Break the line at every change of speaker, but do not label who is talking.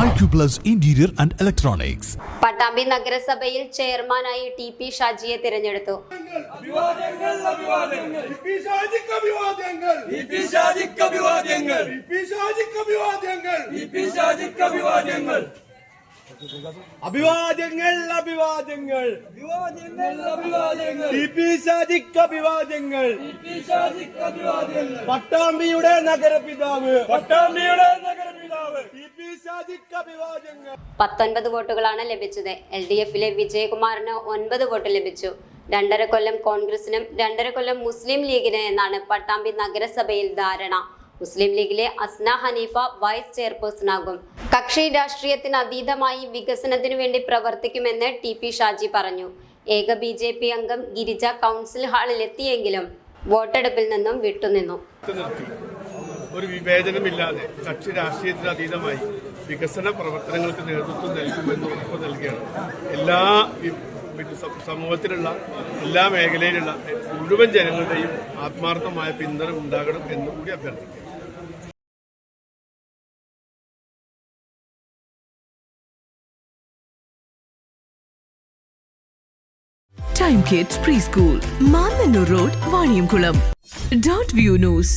Acuplus and and Electronics.
Pattambi നഗരസഭയിൽ ചെയർമാനായി T P ഷാജിയെ തിരഞ്ഞെടുത്തു.
അഭിവാദ്യങ്ങൾ അഭിവാദ്യങ്ങൾ.
അഭിവാദ്യങ്ങൾ. പട്ടാമ്പിയുടെ നഗരപിതാവ്.
പട്ടാമ്പിയുടെ
പത്തൊൻപത് വോട്ടുകളാണ് ലഭിച്ചത്. എൽ ഡി എഫിലെ വിജയകുമാറിന് ഒൻപത് വോട്ട് ലഭിച്ചു. രണ്ടര കൊല്ലം കോൺഗ്രസിനും രണ്ടര കൊല്ലം മുസ്ലിം ലീഗിന് എന്നാണ് പട്ടാമ്പി നഗരസഭയിൽ ധാരണ. മുസ്ലിം ലീഗിലെ അസ്ന ഹനീഫ വൈസ് ചെയർപേഴ്സൺ ആകും കക്ഷി രാഷ്ട്രീയത്തിന് അതീതമായി വികസനത്തിനു വേണ്ടി പ്രവർത്തിക്കുമെന്ന് ടി പി ഷാജി പറഞ്ഞു. ഏക ബി ജെ പി അംഗം ഗിരിജ കൗൺസിൽ ഹാളിലെത്തിയെങ്കിലും വോട്ടെടുപ്പിൽ നിന്നും വിട്ടുനിന്നു.
ഒരു വിവേചനമില്ലാതെ കക്ഷി രാഷ്ട്രീയത്തിന് അതീതമായി വികസന പ്രവർത്തനങ്ങൾക്ക് നേതൃത്വം നൽകുമെന്ന് ഉറപ്പ് നൽകുകയാണ് എല്ലാ സമൂഹത്തിലുള്ള എല്ലാ മേഖലയിലുള്ള മുഴുവൻ ജനങ്ങളുടെയും ആത്മാർത്ഥമായ പിന്തുണ ഉണ്ടാകണം എന്ന് കൂടി അഭ്യർത്ഥിക്കുന്നു.
Time Kids Preschool, school Road, road Dot View news